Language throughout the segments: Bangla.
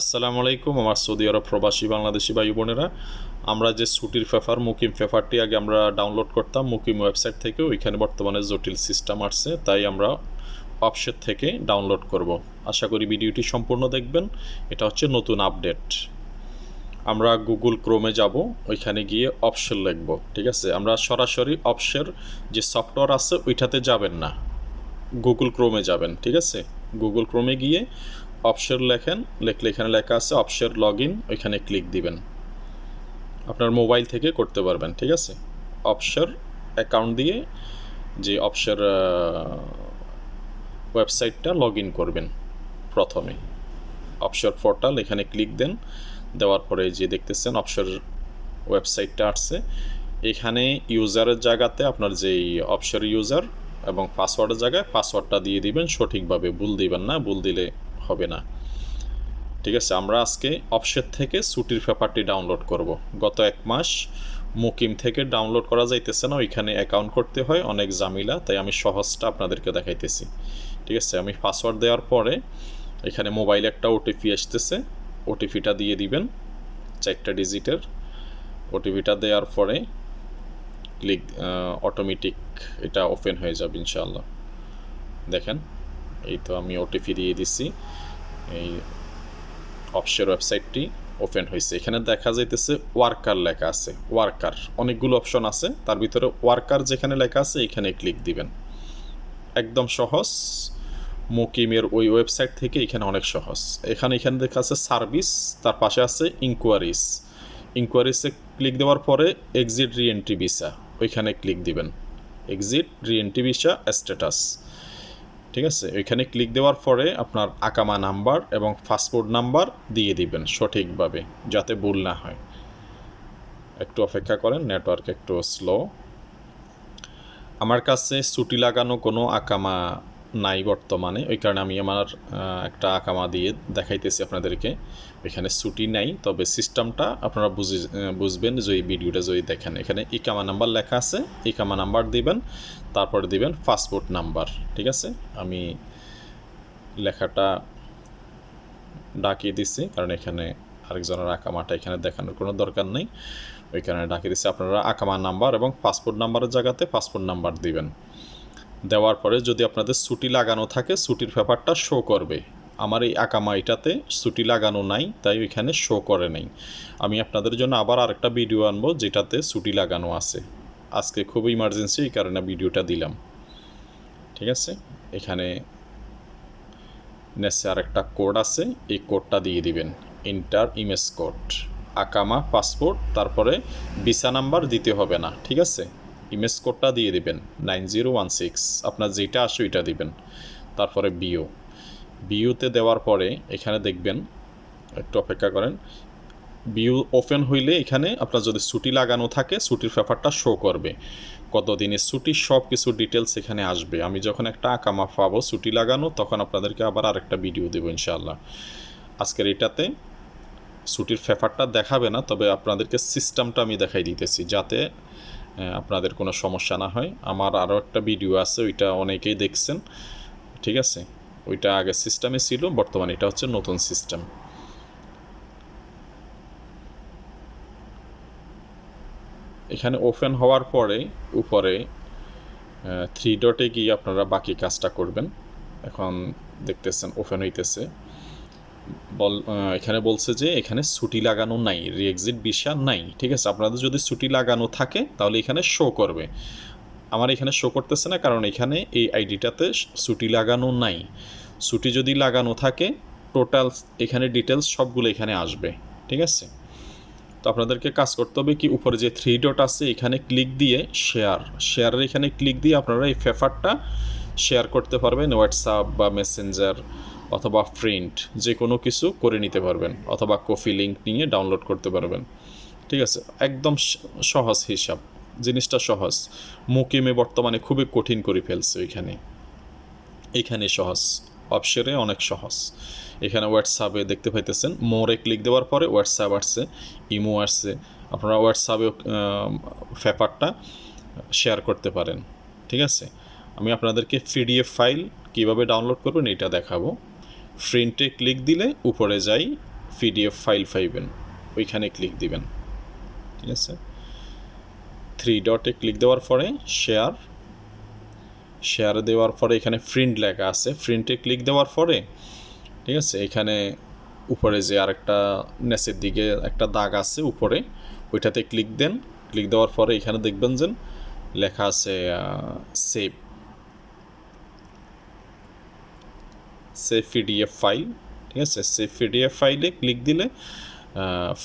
আসসালামু আলাইকুম, আমার সৌদি আরব প্রবাসী বাংলাদেশি ভাই বোনেরা। আমরা যে ছুটির পেপার, মুকিম পেপারটি আগে আমরা ডাউনলোড করতাম, মুকিম ওয়েবসাইট থেকে ওইখানে বর্তমানে জটিল সিস্টেম আসছে, তাই আমরা অপশন থেকে ডাউনলোড করব। আশা করি ভিডিওটি সম্পূর্ণ দেখবেন। এটা হচ্ছে নতুন আপডেট। আমরা গুগল ক্রোমে যাব, ওইখানে গিয়ে অপশন লিখব, ঠিক আছে? আমরা সরাসরি অপশন যে সফটওয়্যার আছে, ওইটাতে যাবেন না। গুগল ক্রোমে যাবেন, ঠিক আছে? গুগল ক্রোমে গিয়ে অপশন লেখেন, লেখলে এখানে লেখা আছে অপশন লগ ইন ওইখানে ক্লিক দিবেন। আপনার মোবাইল থেকে করতে পারবেন, ঠিক আছে? অপশন অ্যাকাউন্ট দিয়ে যে অপশন ওয়েবসাইটটা লগ ইন করবেন প্রথমে। অপশন পোর্টাল এখানে ক্লিক দেন, দেওয়ার পরে যে দেখতেছেন অপশন ওয়েবসাইটটা আসছে। এখানে ইউজারের জায়গাতে আপনার যেই অপশন ইউজার এবং পাসওয়ার্ডের জায়গায় পাসওয়ার্ডটা দিয়ে দিবেন, সঠিকভাবে ভুল দিবেন না। ভুল দিলে হবে না। ঠিক আছে, আমরা আজকে অপশন থেকে ছুটির পেপারটি ডাউনলোড করব। গত এক মাস মুকিম থেকে ডাউনলোড করা যাইতেছে না, ওইখানে অ্যাকাউন্ট করতে হয়, অনেক জামিলা তাই আমি সহজটা আপনাদেরকে দেখাইতেছি। ঠিক আছে, আমি পাসওয়ার্ড দেওয়ার পরে এখানে মোবাইলে একটা ওটিপি আসতেছে ওটিপিটা দিয়ে দিবেন, চারটা ডিজিটের ওটিপিটা দেওয়ার পরে ক্লিক অটোমেটিক এটা ওপেন হয়ে যাবে ইনশাআল্লাহ। দেখেন এই তো আমি ওটিপি দিয়ে দিছি। এই অপসের ওয়েবসাইটটি ওপেন হয়েছে। এখানে দেখা যাইতেছে ওয়ার্কার লেখা আছে, ওয়ার্কার। অনেকগুলো অপশন আছে, তার ভিতরে ওয়ার্কার যেখানে লেখা আছে, এখানে ক্লিক দিবেন। একদম সহজ। মুকিমের ওই ওয়েবসাইট থেকে এখানে অনেক সহজ। এখানে এখানে দেখা আছে সার্ভিস, তার পাশে আছে ইনকোয়ারিস ইনকোয়ারিসে ক্লিক দেওয়ার পরে এক্সিট রি এন্ট্রি ভিসা, ওইখানে ক্লিক দিবেন। Exit re entry visa status. ঠিক আছে? এখানে ক্লিক দেওয়ার পরে আপনার আকামা নাম্বার এবং পাসপোর্ট নাম্বার দিয়ে দিবেন সঠিকভাবে, যাতে ভুল না হয়। একটু অপেক্ষা করেন নেটওয়ার্ক একটু স্লো আমার কাছে ছুটি লাগানো কোনো আকামা নাই বর্তমানে। ওই কারণে আমি আমার একটা আকামা দিয়ে দেখাইতেছি আপনাদেরকে। এখানে ছুটি নাই, তবে সিস্টেমটা আপনারা বুঝে বুঝবেন যে এই ভিডিওটা যদি দেখেন। এখানে ইকামা নাম্বার লেখা আছে ইকামা নাম্বার দিবেন, তারপরে দিবেন পাসপোর্ট নাম্বার, ঠিক আছে? আমি লেখাটা ডাকিয়ে দিছি, কারণ এখানে আরেকজনের আকামাটা এখানে দেখানোর কোনো দরকার নেই। ওইখানে ডাকিয়ে দিচ্ছি আপনারা আকামা নাম্বার এবং পাসপোর্ট নাম্বারের জায়গাতে পাসপোর্ট নাম্বার দিবেন। দেওয়ার পরে যদি আপনাদের ছুটি লাগানো থাকে, ছুটির পেপারটা শো করবে। আমার এই আকামা এটাতে ছুটি লাগানো নাই, তাই ওইখানে শো করে নেই। আমি আপনাদের জন্য আবার আরেকটা ভিডিও আনব, যেটাতে ছুটি লাগানো আছে। আজকে খুব ইমার্জেন্সি এই কারণে ভিডিওটা দিলাম। ঠিক আছে? এখানে নেসে আরেকটা কোড আছে, এই কোডটা দিয়ে দিবেন। ইন্টার ইমেজ কোড আকামা পাসপোর্ট তারপরে ভিসা নাম্বার দিতে হবে না, ঠিক আছে? ইমেজ কোডটা দিয়ে দিবেন, নাইন জিরো ওয়ান সিক্স, আপনার যেটা আসে ওইটা দিবেন। তারপরে বিও। বিউতে দেওয়ার পরে এখানে দেখবেন, একটু অপেক্ষা করেন বিউ ওপেন হইলে এখানে আপনার যদি ছুটি লাগানো থাকে, ছুটির পেপারটা শো করবে। কত দিনের ছুটি সব কিছু ডিটেলস এখানে আসবে। আমি যখন একটা আকামা পাবো, ছুটি লাগানো, তখন আপনাদেরকে আবার আরেকটা ভিডিও দেবো ইনশাল্লাহ আজকের এটাতে ছুটির পেপারটা দেখাবে না, তবে আপনাদেরকে সিস্টেমটা আমি দেখাই দিতেছি, যাতে আপনাদের কোনো সমস্যা না হয়। আমার আরও একটা ভিডিও আছে, ওইটা অনেকেই দেখছেন, ঠিক আছে? ওইটা আগে সিস্টেমে ছিল, বর্তমানে এটা হচ্ছে নতুন সিস্টেম এখানে ওপেন হওয়ার পরে, উপরে থ্রি ডটে গিয়ে আপনারা বাকি কাজটা করবেন। এখন দেখতেছেন ওপেন হইতেছে। বল এখানে বলছে যে এখানে ছুটি লাগানো নাই রিএক্সিট ভিসা নাই, ঠিক আছে? আপনাদের যদি ছুটি লাগানো থাকে, তাহলে এখানে শো করবে। আমার এখানে শো করতেছে না, কারণ এখানে এই আইডিটাতে ছুটি লাগানো নাই। ছুটি যদি লাগানো থাকে টোটাল এখানে ডিটেলস সবগুলো এখানে আসবে, ঠিক আছে? তো আপনাদেরকে কাজ করতে হবে কি, উপরে যে থ্রি ডট আছে, এখানে ক্লিক দিয়ে শেয়ার শেয়ারের এখানে ক্লিক দিয়ে আপনারা এই পেপারটা শেয়ার করতে পারবেন হোয়াটসঅ্যাপ বা মেসেঞ্জার অথবা প্রিন্ট যে কোনো কিছু করে নিতে পারবেন, অথবা কফি লিঙ্ক নিয়ে ডাউনলোড করতে পারবেন। ঠিক আছে? একদম সহজ হিসাব। জিনিসটা সহজ। মুকিমে বর্তমানে খুবই কঠিন করে ফেলছে ওইখানে এখানে সহজ। অপশনে অনেক সহজ। এখানে হোয়াটসঅ্যাপে দেখতে পাইতেছেন, মোরে ক্লিক দেওয়ার পরে হোয়াটসঅ্যাপ আসছে, ইমো আসছে। আপনারা হোয়াটসঅ্যাপে পেপারটা শেয়ার করতে পারেন। ঠিক আছে? আমি আপনাদেরকে পিডিএফ ফাইল কীভাবে ডাউনলোড করবেন, এটা দেখাবো। প্রিন্টে ক্লিক দিলে উপরে যাই পিডিএফ ফাইল পাইবেন। ওইখানে ক্লিক দিবেন। ঠিক আছে? থ্রি ডটে ক্লিক দেওয়ার পরে শেয়ার শেয়ার দেওয়ার পরে এখানে প্রিন্ট লেখা আছে। প্রিন্টে ক্লিক দেওয়ার পরে, ঠিক আছে? এখানে উপরে যে আরেকটা নেচের দিকে একটা দাগ আছে উপরে, ওইটাতে ক্লিক দেন। ক্লিক দেওয়ার পরে এখানে দেখবেন যে লেখা আছে সেভ সেভ পিডিএফ ফাইল, ঠিক আছে? সেভ পিডিএফ ফাইলে ক্লিক দিলে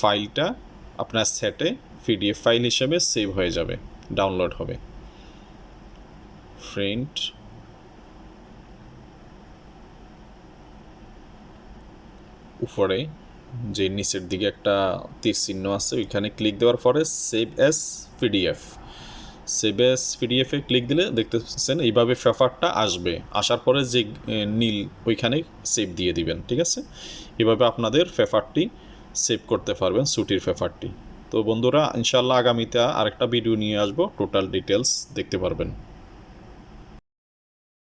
ফাইলটা আপনার সেটে পিডিএফ ফাইল হিসেবে সেভ হয়ে যাবে, ডাউনলোড হবে। প্রিন্ট উপরে যে নিচের দিকে একটা তীর চিহ্ন আছে, ওইখানে ক্লিক দেওয়ার পরে save as PDF. Save as পিডিএফে click দিলে দেখতে পাচ্ছেন এইভাবে ফেফারটা আসবে। আসার পরে যে নীল, ওইখানে সেভ দিয়ে দিবেন, ঠিক আছে? এভাবে আপনাদের ফেফারটি সেভ করতে পারবেন, ছুটির ফেফারটি তো বন্ধুরা ইনশাল্লাহ আগামীতে আরেকটা ভিডিও নিয়ে আসব টোটাল ডিটেলস দেখতে পারবেন।